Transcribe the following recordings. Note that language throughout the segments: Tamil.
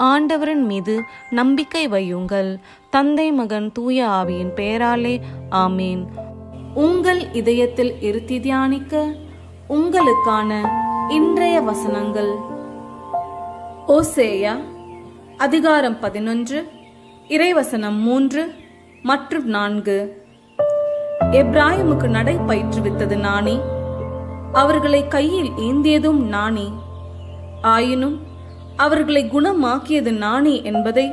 ஆண்டவரின் மீது நம்பிக்கை வையுங்கள். தந்தை மகன் தூய ஆவியின் பெயராலே ஆமேன். உங்கள் இதயத்தில் இருத்தி தியானிக்க உங்களுக்கான இன்றைய வசனங்கள். ஓசேயா அதிகாரம் பதினொன்று இறைவசனம் மூன்று மற்றும் நான்கு. எப்ராஹிமுக்கு நடை பயிற்றுவித்தது நானே. அவர்களை கையில் ஏந்தியதும் நானே. ஆயினும் அவர்களை குணமாக்கியது நானே என்பதை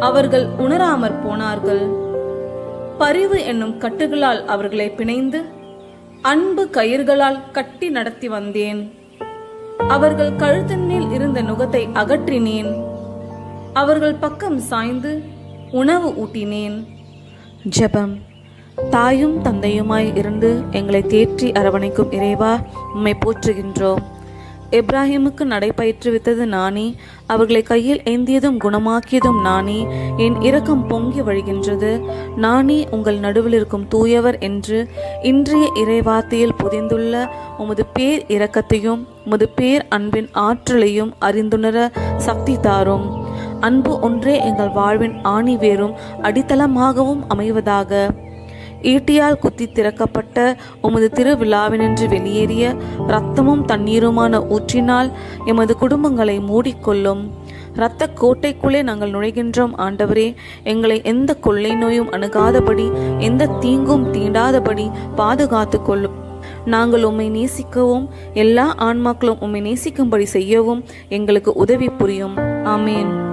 அவர்கள் உணராமற் போனார்கள். பரிவு என்னும் கட்டுகளால் அவர்களை பிணைந்து அன்பு கயிர்களால் கட்டி நடத்தி வந்தேன். அவர்கள் கழுத்தின் மேல் இருந்த நுகத்தை அகற்றினேன். அவர்கள் பக்கம் சாய்ந்து உணவு ஊட்டினேன். ஜெபம் தாயும் தந்தையுமாய் இருந்து எங்களை தேற்றி அரவணைக்கும் இறைவா உம்மை போற்றுகின்றோம். எப்ராஹிமுக்கு நடைபயிற்றுவித்தது நானே. அவர்களை கையில் ஏந்தியதும் குணமாக்கியதும் நானே. என் இரக்கம் பொங்கி வழிகின்றது. நானே உங்கள் நடுவில் இருக்கும் தூயவர் என்று இன்றைய இறைவார்த்தையில் புதிந்துள்ள உமது பேர் இரக்கத்தையும் உமது பேர் அன்பின் ஆற்றலையும் அறிந்துணர சக்தி தாரும். அன்பு ஒன்றே எங்கள் வாழ்வின் ஆணி வேரும் அடித்தளமாகவும் அமைவதாக. ஈட்டியால் குத்தி திறக்கப்பட்ட உமது திருவிழாவினின்று வெளியேறிய இரத்தமும் தண்ணீருமான ஊற்றினால் எமது குடும்பங்களை மூடிக்கொள்ளும். இரத்த கோட்டைக்குள்ளே நாங்கள் நுழைகின்றோம். ஆண்டவரே எங்களை எந்த கொள்ளை நோயும் அணுகாதபடி எந்த தீங்கும் தீண்டாதபடி பாதுகாத்து கொள்ளும் நாங்கள் உம்மை நேசிக்கவும் எல்லா ஆன்மாக்களும் உம்மை நேசிக்கும்படி செய்யவும் எங்களுக்கு உதவி புரியும். ஆமேன்.